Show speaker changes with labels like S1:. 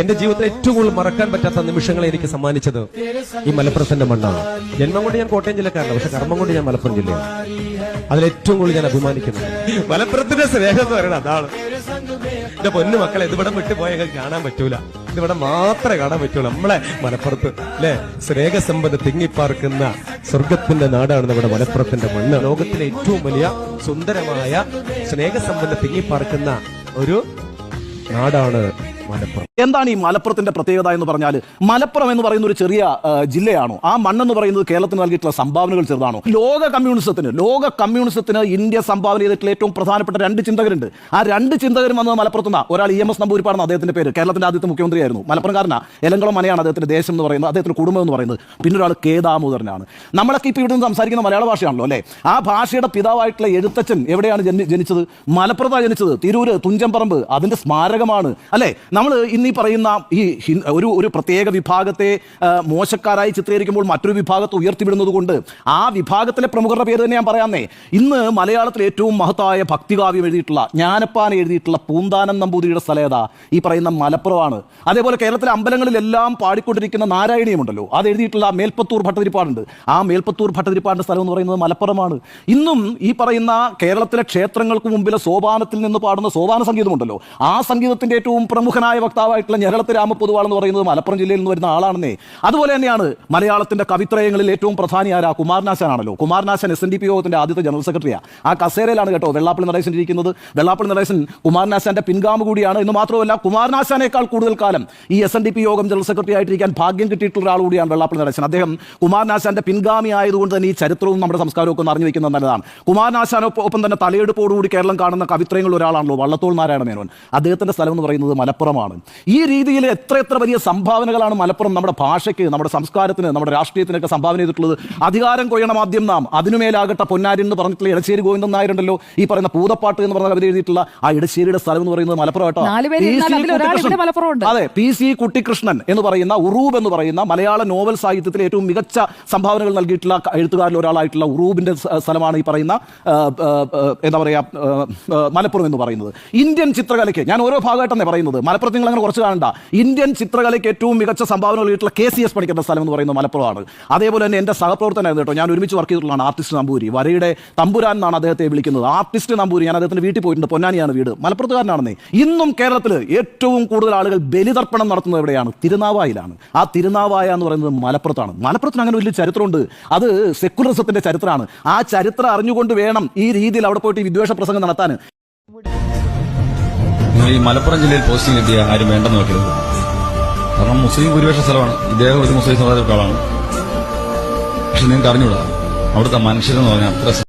S1: എന്റെ ജീവിതത്തിൽ ഏറ്റവും കൂടുതൽ മറക്കാൻ പറ്റാത്ത നിമിഷങ്ങളെ എനിക്ക് സമ്മാനിച്ചത് ഈ മലപ്പുറത്തിന്റെ മണ്ണാണ്. ജന്മം കൊണ്ട് ഞാൻ കോട്ടയം ജില്ലക്കാരനാണ്. പക്ഷെ കർമ്മം കൊണ്ട് ഞാൻ മലപ്പുറം ജില്ലയാണ്. അതിലേറ്റവും കൂടുതൽ ഞാൻ അഭിമാനിക്കുന്നു മലപ്പുറത്തിന്റെ സ്നേഹം എന്ന് പറയുന്നത് അതാണ്. എന്റെ പൊന്നു മക്കളെ ഇതിവിടെ ഞങ്ങൾക്ക് കാണാൻ പറ്റൂല. ഇതിവിടെ മാത്രമേ കാണാൻ പറ്റുള്ളൂ നമ്മളെ മലപ്പുറത്ത് അല്ലെ? സ്നേഹസമ്പത്ത് തിങ്ങിപ്പാർക്കുന്ന സ്വർഗത്തിന്റെ നാടാണ് നമ്മുടെ മലപ്പുറത്തിന്റെ മണ്ണ്. ലോകത്തിലെ ഏറ്റവും വലിയ സുന്ദരമായ സ്നേഹസമ്പത്ത് തിങ്ങിപ്പാർക്കുന്ന ഒരു നാടാണ്
S2: എന്താണ് ഈ മലപ്പുറത്തിന്റെ പ്രത്യേകത എന്ന് പറഞ്ഞാൽ മലപ്പുറം എന്ന് പറയുന്ന ഒരു ചെറിയ ജില്ലയാണോ? ആ മണ്ണെന്ന് പറയുന്നത് കേരളത്തിന് നൽകിയിട്ടുള്ള സംഭാവനകൾ ചെറുതാണോ? ലോക കമ്മ്യൂണിസത്തിന് ലോക കമ്മ്യൂണിസത്തിന് ഇന്ത്യ സംഭാവന ചെയ്തിട്ടുള്ള ഏറ്റവും പ്രധാനപ്പെട്ട രണ്ട് ചിന്തകരുണ്ട്. ആ രണ്ട് ചിന്തകരും വന്നത് മലപ്പുറത്തുനിന്ന്. ഒരാൾ ഇ എം എസ് നമ്പൂരിപ്പാടാണ് അദ്ദേഹത്തിന്റെ പേര്. കേരളത്തിന്റെ ആദ്യത്തെ മുഖ്യമന്ത്രിയായിരുന്നു. മലപ്പുറംകാരനാ. എലങ്കളം മനയാണ് അദ്ദേഹത്തിന്റെ ദേശം എന്ന് പറയുന്നത്. അദ്ദേഹത്തിന്റെ കുടുംബം എന്ന് പറയുന്നത്. പിന്നെ ഒരാൾ കെ നമ്മളൊക്കെ ഇപ്പോൾ ഇവിടുന്ന് സംസാരിക്കുന്ന മലയാള ഭാഷയാണല്ലോ അല്ലേ? ആ ഭാഷയുടെ പിതാവായിട്ടുള്ള എഴുത്തച്ഛൻ എവിടെയാണ് ജനി- ജനിച്ചത്? മലപ്പുറത്താണ് ജനിച്ചത്. തിരൂര് തുഞ്ചംപറമ്പ് അതിന്റെ സ്മാരകമാണ്. അല്ലെ? നമ്മൾ ഇന്ന് ഈ പറയുന്ന ഈ ഒരു ഒരു പ്രത്യേക വിഭാഗത്തെ മോശക്കാരായി ചിത്രീകരിക്കുമ്പോൾ മറ്റൊരു വിഭാഗത്തെ ഉയർത്തിവിടുന്നത് കൊണ്ട് ആ വിഭാഗത്തിലെ പ്രമുഖരുടെ പേര് തന്നെ ഞാൻ പറയാമെന്നേ ഇന്ന് മലയാളത്തിലെ ഏറ്റവും മഹത്തായ ഭക്തികാവ്യം എഴുതിയിട്ടുള്ള ജ്ഞാനപ്പാൻ എഴുതിയിട്ടുള്ള പൂന്താനം നമ്പൂതിരിയുടെ സ്ഥലേതാ ഈ പറയുന്ന മലപ്പുറമാണ്. അതേപോലെ കേരളത്തിലെ അമ്പലങ്ങളിലെല്ലാം പാടിക്കൊണ്ടിരിക്കുന്ന നാരായണീയമുണ്ടല്ലോ. അത് എഴുതിയിട്ടുള്ള മേൽപ്പത്തൂർ ഭട്ടതിരിപ്പാടുണ്ട്. ആ മേൽപ്പത്തൂർ ഭട്ടതിരിപ്പാടിന്റെ സ്ഥലം എന്ന് പറയുന്നത് മലപ്പുറമാണ്. ഇന്നും ഈ പറയുന്ന കേരളത്തിലെ ക്ഷേത്രങ്ങൾക്ക് മുമ്പിലെ സോപാനത്തിൽ നിന്ന് പാടുന്ന സോപാന സംഗീതമുണ്ടല്ലോ. ആ സംഗീതത്തിന്റെ ഏറ്റവും പ്രമുഖനായ വക്താവായിട്ടുള്ള ഞരളത്ത് രാമപൊതുവാൾ എന്ന് പറയുന്നത് മലപ്പുറം ജില്ലയിൽ നിന്ന് വരുന്ന ആളാണെന്നേ. അതുപോലെ തന്നെയാണ് മലയാളത്തിന്റെ കവിത്രയങ്ങളിൽ ഏറ്റവും പ്രധാനി കുമാരനാശാനാണല്ലോ. Kumaranasan S N D P യോഗത്തിന്റെ ആദ്യത്തെ ജനറൽ സെക്രട്ടറിയാണ് ആ കസേരയിലാണ് കേട്ടോ വെള്ളാപ്പള്ളി നടേശൻ ഇരിക്കുന്നത് വെള്ളാപ്പള്ളി നടേശൻ കുമാരനാശാന്റെ പിൻഗാമ കൂടിയാണ്. എന്ന് മാത്രമല്ല കുമാരനാശാനേക്കാൾ കൂടുതൽ കാലം ഈ എസ് എൻ ഡി പി യോഗം ജനറൽ സെക്രട്ടറി ആയിട്ടിരിക്കാൻ ഭാഗ്യം കിട്ടിയിട്ടുള്ള ഒരാൾ കൂടിയാണ് വെള്ളാപ്പള്ളി നടേശൻ. അദ്ദേഹം കുമാരനാശാന്റെ പിൻഗാമി ആയതുകൊണ്ട് തന്നെ ഈ ചരിത്രവും നമ്മുടെ സംസ്കാരവും ഒക്കെ അറിഞ്ഞു വെക്കുന്നത് നല്ലതാണ്. കുമാരനാശാനൊപ്പം തന്നെ തലയെടുപ്പോടുകൂടി കേരളം കാണുന്ന കവിത്രയങ്ങളിൽ ഒരാളാണല്ലോ വള്ളത്തോൾ നാരായണ മേനോൻ അദ്ദേഹത്തിന്റെ സ്ഥലം എന്ന് പറയുന്നത് മലപ്പുറമാണ്. ഈ രീതിയിൽ എത്ര എത്ര വലിയ സംഭാവനകളാണ് മലപ്പുറം നമ്മുടെ ഭാഷയ്ക്ക് നമ്മുടെ സംസ്കാരത്തിന് നമ്മുടെ രാഷ്ട്രീയത്തിനൊക്കെ സംഭാവന ചെയ്തിട്ടുള്ളത്? അധികാരം കൊയ്യണം ആദ്യം നാം അതിനുമേലാകട്ടെ പൊന്നാരി എന്ന് പറഞ്ഞിട്ടുള്ള ഇടശ്ശേരി ഗോവിന്ദൻ നായരുണ്ടല്ലോ ഈ പറയുന്ന പൂതപ്പാട്ട് എന്ന് പറഞ്ഞ കവിത എഴുതിയിട്ടുള്ള ആ ഇടശ്ശേരിയുടെ സ്ഥലം എന്ന് പറയുന്നത് മലപ്പുറം കേട്ടോ. അതെ പി സി കുട്ടിക്കൃഷ്ണൻ എന്ന് പറയുന്ന ഉറൂബ് എന്ന് പറയുന്ന മലയാള നോവൽ സാഹിത്യത്തിലെ ഏറ്റവും മികച്ച സംഭാവനകൾ നൽകിയിട്ടുള്ള എഴുത്തുകാരിൽ ഒരാളായിട്ടുള്ള ഉറൂബിന്റെ സ്ഥലമാണ് ഈ പറയുന്ന എന്താ പറയാ ആ, ആ, മലപ്പുറം എന്ന് പറയുന്നത്. ഇന്ത്യൻ ചിത്രകലയ്ക്ക് ഞാൻ ഓരോ ഭാഗമായിട്ടാണ് പറയുന്നത് മലപ്പുറത്ത് നിങ്ങൾ അങ്ങനെ കുറച്ച് കാണണ്ട. ഇന്ത്യൻ ചിത്രകലയ്ക്ക് ഏറ്റവും മികച്ച സംഭാവന നൽകിയിട്ടുള്ള കെ സി എസ് പഠിക്കേണ്ട സ്ഥലം എന്ന് പറയുന്നത് മലപ്പുറമാണ്. അതേപോലെ തന്നെ എന്റെ സഹപ്രവർത്തനായിരുന്നു കേട്ടോ. ഞാൻ ഒരുമിച്ച് വർക്ക് ചെയ്തിട്ടുള്ളതാണ് ആർട്ടിസ്റ്റ് നമ്പൂരി. വരയുടെ തമ്പുരാൻ എന്നാണ് അദ്ദേഹത്തെ വിളിക്കുന്നത്. ആർട്ടിസ്റ്റ് നമ്പൂരി. ഞാൻ അദ്ദേഹത്തിന്റെ വീട്ടിൽ പോയിട്ടുണ്ട്. പൊന്നാനിയാണ് വീട്. മലപ്പുറത്തുകാരനാണെന്നേ. ഇന്നും കേരളത്തിൽ ഏറ്റവും കൂടുതൽ ആളുകൾ ബലിതർപ്പണം നടത്തുന്നത് എവിടെയാണ്? തിരുനാവായിലാണ്. ആ തിരുനാവായ എന്ന് പറയുന്നത് മലപ്പുറത്താണ്. മലപ്പുറത്തിന് അങ്ങനെ വലിയ ചരിത്രമുണ്ട്. അത് സെക്കുലറിസത്തിന്റെ ചരിത്രമാണ്. ആ ചരിത്രം അറിഞ്ഞുകൊണ്ട് വേണം ഈ രീതിയിൽ അവിടെ പോയിട്ട് വിദ്വേഷ പ്രസംഗം നടത്താൻ.
S3: ഈ മലപ്പുറം ജില്ലയിൽ പോസ്റ്റിംഗ് എത്തിയ ആരും വേണ്ടെന്ന് വെക്കരുത് കാരണം മുസ്ലിം ഭൂരിപക്ഷ സ്ഥലമാണ്. ഇദ്ദേഹം ഒരു മുസ്ലിം സമുദായത്തിലുള്ള ആളാണ് പക്ഷെ നിങ്ങൾക്ക് അറിഞ്ഞൂടാ അവിടുത്തെ മനുഷ്യരെന്ന് പറഞ്ഞാൽ അത്ര